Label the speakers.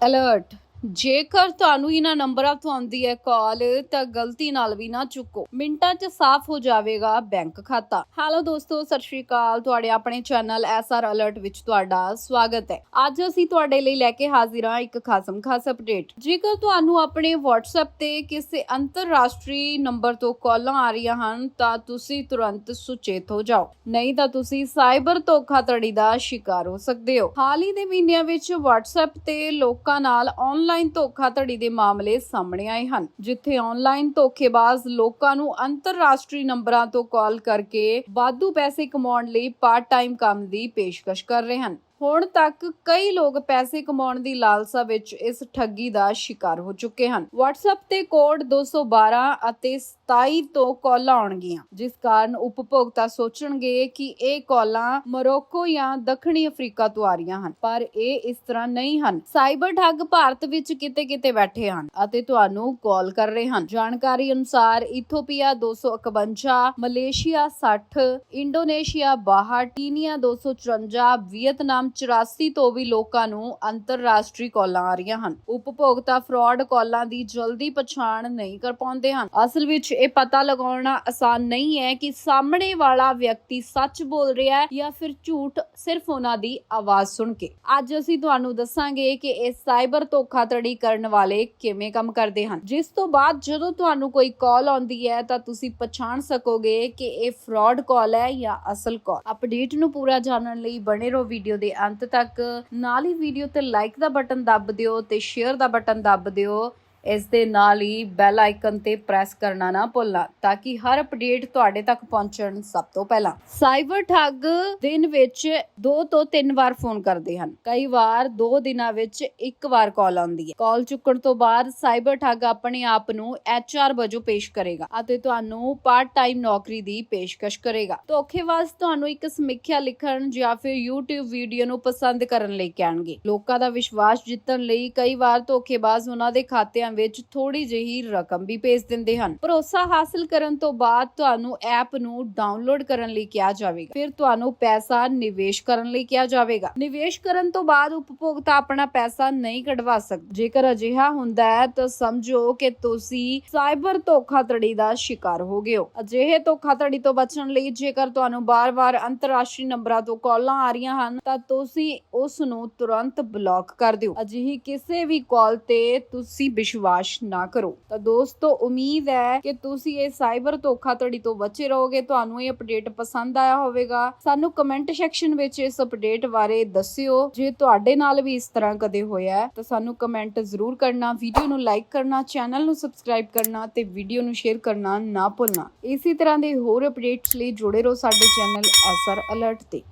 Speaker 1: Alert ਜੇਕਰ ਤੁਹਾਨੂੰ ਇਹਨਾਂ ਨੰਬਰਾਂ ਤੋਂ ਆਉਂਦੀ ਹੈ ਕਾਲ, ਤਾਂ ਗਲਤੀ ਨਾਲ ਵੀ ਨਾ ਚੁੱਕੋ। ਮਿੰਟਾਂ 'ਚ ਸਾਫ਼ ਹੋ ਜਾਵੇਗਾ ਬੈਂਕ ਖਾਤਾ। ਹੈਲੋ ਦੋਸਤੋ, ਸਤਿ ਸ਼੍ਰੀ ਅਕਾਲ। ਤੁਹਾਡੇ ਆਪਣੇ ਚੈਨਲ ਐਸਆਰ ਅਲਰਟ ਵਿੱਚ ਤੁਹਾਡਾ ਸਵਾਗਤ ਹੈ। ਅੱਜ ਅਸੀਂ ਤੁਹਾਡੇ ਲਈ ਲੈ ਕੇ ਹਾਜ਼ਰ ਹਾਂ ਇੱਕ ਖਾਸਮ ਖਾਸ ਅਪਡੇਟ। ਜੇਕਰ ਤੁਹਾਨੂੰ ਆਪਣੇ WhatsApp ਤੇ ਕਿਸੇ ਅੰਤਰਰਾਸ਼ਟਰੀ ਨੰਬਰ ਤੋਂ ਕਾਲਾਂ ਆ ਰਹੀਆਂ ਹਨ, ਤਾਂ ਤੁਸੀਂ ਤੁਰੰਤ ਸੁਚੇਤ ਹੋ ਜਾਓ। ਨਹੀਂ ਤਾਂ ਤੁਸੀਂ ਸਾਈਬਰ ਧੋਖਾਧੜੀ ਦਾ ਸ਼ਿਕਾਰ ਹੋ ਸਕਦੇ ਹੋ। ਹਾਲ ਹੀ ਦੇ ਮਹੀਨਿਆਂ ਵਿੱਚ WhatsApp ਤੇ ਲੋਕਾਂ ਨਾਲ ਆਨਲਾਈਨ ਧੋਖਾਧੜੀ ਦੇ ਮਾਮਲੇ ਸਾਹਮਣੇ ਆਏ ਹਨ, ਜਿੱਥੇ ਆਨਲਾਈਨ ਧੋਖੇਬਾਜ਼ ਲੋਕਾਂ ਨੂੰ ਅੰਤਰਰਾਸ਼ਟਰੀ ਨੰਬਰਾਂ ਤੋਂ ਕਾਲ ਕਰਕੇ ਵਾਧੂ ਪੈਸੇ ਕਮਾਉਣ ਲਈ ਪਾਰਟ ਟਾਈਮ ਕੰਮ ਦੀ ਪੇਸ਼ਕਸ਼ ਕਰ ਰਹੇ ਹਨ। ਹੁਣ ਤੱਕ ਕਈ ਲੋਕ ਪੈਸੇ ਕਮਾਉਣ ਦੀ ਲਾਲਸਾ ਵਿੱਚ ਇਸ ਠੱਗੀ ਦਾ ਸ਼ਿਕਾਰ ਹੋ ਚੁੱਕੇ ਹਨ। WhatsApp ਤੇ ਕੋਡ 212 ਅਤੇ 27 ਤੋਂ ਕਾਲਾਂ ਆਉਣਗੀਆਂ। ਜਿਸ ਕਾਰਨ ਉਪਭੋਗਤਾ ਸੋਚਣਗੇ ਕਿ ਇਹ ਕਾਲਾਂ ਮੋਰੋਕੋ ਜਾਂ ਦੱਖਣੀ ਅਫਰੀਕਾ ਤੋਂ ਆ ਰਹੀਆਂ ਹਨ। ਪਰ ਇਹ ਇਸ ਤਰ੍ਹਾਂ ਨਹੀਂ ਹਨ। ਸਾਈਬਰ ਠੱਗ ਭਾਰਤ ਵਿੱਚ ਕਿਤੇ-ਕਿਤੇ ਬੈਠੇ ਹਨ ਅਤੇ ਤੁਹਾਨੂੰ ਕਾਲ ਕਰ ਰਹੇ ਹਨ। ਜਾਣਕਾਰੀ ਅਨੁਸਾਰ Ethiopia 251 Malaysia 60 Indonesia 62 Kenya 254 Vietnam 84 ਤੋਂ ਵੀ ਲੋਕਾਂ ਨੂੰ ਅੰਤਰਰਾਸ਼ਟਰੀ ਕਾਲਾਂ ਆ ਰਹੀਆਂ ਹਨ। ਉਪਭੋਗਤਾ ਫਰਾਡ ਕਾਲਾਂ ਦੀ ਜਲਦੀ ਪਛਾਣ ਨਹੀਂ ਕਰ ਪਾਉਂਦੇ ਹਨ। ਅਸਲ ਵਿੱਚ ਇਹ ਪਤਾ ਲਗਾਉਣਾ ਆਸਾਨ ਨਹੀਂ ਹੈ ਕਿ ਸਾਹਮਣੇ ਵਾਲਾ ਵਿਅਕਤੀ ਸੱਚ ਬੋਲ ਰਿਹਾ ਹੈ ਜਾਂ ਫਿਰ ਝੂਠ ਸਿਰਫ ਉਹਨਾਂ ਦੀ ਆਵਾਜ਼ ਸੁਣ ਕੇ। ਅੱਜ ਅਸੀਂ ਤੁਹਾਨੂੰ ਦੱਸਾਂਗੇ ਕਿ ਇਹ ਸਾਈਬਰ ਧੋਖਾਧੜੀ ਕਰਨ ਵਾਲੇ ਕਿਵੇਂ ਕੰਮ ਕਰਦੇ ਹਨ। ਜਿਸ ਤੋਂ ਬਾਅਦ ਜਦੋਂ ਤੁਹਾਨੂੰ ਕੋਈ ਕਾਲ ਆਉਂਦੀ ਹੈ ਤਾਂ ਤੁਸੀਂ ਪਛਾਣ ਸਕੋਗੇ ਕਿ ਇਹ ਫਰਾਡ ਕਾਲ ਹੈ ਜਾਂ ਅਸਲ ਕਾਲ। ਅਪਡੇਟ ਨੂੰ ਪੂਰਾ ਜਾਣਨ ਲਈ ਬਣੇ ਰਹੋ ਵੀਡੀਓ ਦੇ ਅੰਤ ਤੱਕ ਨਾਲ ਹੀ ਵੀਡੀਓ ਤੇ ਲਾਈਕ ਦਾ ਬਟਨ ਦੱਬ ਦਿਓ ਤੇ ਸ਼ੇਅਰ ਦਾ ਬਟਨ ਦੱਬ ਦਿਓ। ਇਸ ਦੇ ਨਾਲ ਹੀ ਬੈਲ ਆਈਕਨ ਤੇ ਪ੍ਰੈਸ ਕਰਨਾ ਨਾ ਭੁੱਲਣਾ, ਤਾਂ ਕਿ ਹਰ ਅਪਡੇਟ ਤੁਹਾਡੇ ਤੱਕ ਪਹੁੰਚਣ ਸਭ ਤੋਂ ਪਹਿਲਾਂ। ਸਾਈਬਰ ਠੱਗ ਦਿਨ ਵਿੱਚ 2 ਤੋਂ 3 ਵਾਰ ਫੋਨ ਕਰਦੇ ਹਨ। ਕਈ ਵਾਰ 2 ਦਿਨਾਂ ਵਿੱਚ ਇੱਕ ਵਾਰ ਕਾਲ ਆਉਂਦੀ ਹੈ। ਕਾਲ ਚੁੱਕਣ ਤੋਂ ਬਾਅਦ ਸਾਈਬਰ ਠੱਗ ਆਪਣੇ ਆਪ ਨੂੰ ਐਚਆਰ ਵਜੋਂ ਪੇਸ਼ ਕਰੇਗਾ ਅਤੇ ਤੁਹਾਨੂੰ ਪਾਰਟ ਟਾਈਮ ਨੌਕਰੀ ਦੀ ਪੇਸ਼ਕਸ਼ ਕਰੇਗਾ। ਧੋਖੇਬਾਜ਼ ਤੁਹਾਨੂੰ ਇੱਕ ਸਮੀਖਿਆ ਲਿਖਣ ਜਾਂ ਫਿਰ YouTube ਵੀਡੀਓ ਨੂੰ ਪਸੰਦ ਕਰਨ ਲਈ ਕਹਿਣਗੇ। ਲੋਕਾਂ ਦਾ ਵਿਸ਼ਵਾਸ ਜਿੱਤਣ ਲਈ ਕਈ ਵਾਰ ਧੋਖੇਬਾਜ਼ ਉਹਨਾਂ ਦੇ ਖਾਤਿਆਂ ਵਿੱਚ ਥੋੜੀ ਜਿਹੀ ਰਕਮ ਵੀ ਭੇਜ ਦਿੰਦੇ ਹਨ। ਭਰੋਸਾ ਹਾਸਲ ਕਰਨ ਤੋਂ ਬਾਅਦ ਤੁਹਾਨੂੰ ਐਪ ਨੂੰ ਡਾਊਨਲੋਡ ਕਰਨ ਲਈ ਕਿਹਾ ਜਾਵੇਗਾ। ਫਿਰ ਤੁਹਾਨੂੰ ਪੈਸਾ ਨਿਵੇਸ਼ ਕਰਨ ਲਈ ਕਿਹਾ ਜਾਵੇਗਾ। ਨਿਵੇਸ਼ ਕਰਨ ਤੋਂ ਬਾਅਦ ਉਪਭੋਗਤਾ ਆਪਣਾ ਪੈਸਾ ਨਹੀਂ ਕਢਵਾ ਸਕਦਾ। ਜੇਕਰ ਅਜਿਹਾ ਹੁੰਦਾ ਹੈ, ਤਾਂ ਸਮਝੋ ਕਿ ਤੁਸੀਂ ਸਾਈਬਰ ਧੋਖਾਧੜੀ ਦਾ ਸ਼ਿਕਾਰ ਹੋ ਗਏ ਹੋ। ਅਜਿਹੇ ਧੋਖਾਧੜੀ ਤੋਂ ਬਚਣ ਲਈ ਜੇਕਰ ਤੁਹਾਨੂੰ ਬਾਰ-ਬਾਰ ਅੰਤਰਰਾਸ਼ਟਰੀ ਨੰਬਰਾਂ ਤੋਂ ਕਾਲਾਂ ਆ ਰਹੀਆਂ ਹਨ, ਤਾਂ ਤੁਸੀਂ ਉਸ ਨੂੰ ਤੁਰੰਤ ਬਲੌਕ ਕਰ ਦਿਓ। ਅਜਿਹੀ ਕਿਸੇ ਵੀ ਕਾਲ ਤੇ ਤੁਸੀਂ ਵਿਸ਼ਵਾਸ ਨਾ ਕਰੋ। ਤਾਂ ਦੋਸਤੋ, ਉਮੀਦ ਹੈ ਕਿ ਤੁਸੀਂ ਇਹ ਸਾਈਬਰ ਧੋਖਾਧੜੀ ਤੋਂ ਬਚੇ ਰਹੋਗੇ। ਤੁਹਾਨੂੰ ਇਹ ਅਪਡੇਟ ਪਸੰਦ ਆਇਆ ਹੋਵੇਗਾ। ਸਾਨੂੰ ਕਮੈਂਟ ਸੈਕਸ਼ਨ ਵਿੱਚ ਇਸ ਅਪਡੇਟ ਬਾਰੇ ਦੱਸਿਓ। ਜੇ ਤੁਹਾਡੇ ਨਾਲ ਵੀ ਇਸ ਤਰ੍ਹਾਂ ਕਦੇ ਹੋਇਆ ਤਾਂ ਸਾਨੂੰ ਕਮੈਂਟ ਜ਼ਰੂਰ ਕਰਨਾ, ਵੀਡੀਓ ਨੂੰ ਲਾਈਕ ਕਰਨਾ, ਚੈਨਲ ਨੂੰ ਸਬਸਕ੍ਰਾਈਬ ਕਰਨਾ ਤੇ ਵੀਡੀਓ ਨੂੰ ਸ਼ੇਅਰ ਕਰਨਾ ਨਾ ਭੁੱਲਣਾ। ਇਸੇ ਤਰ੍ਹਾਂ ਦੇ ਹੋਰ ਅਪਡੇਟਸ ਲਈ ਜੁੜੇ ਰਹੋ ਸਾਡੇ ਚੈਨਲ ਐਸਆਰ ਅਲਰਟ ਤੇ।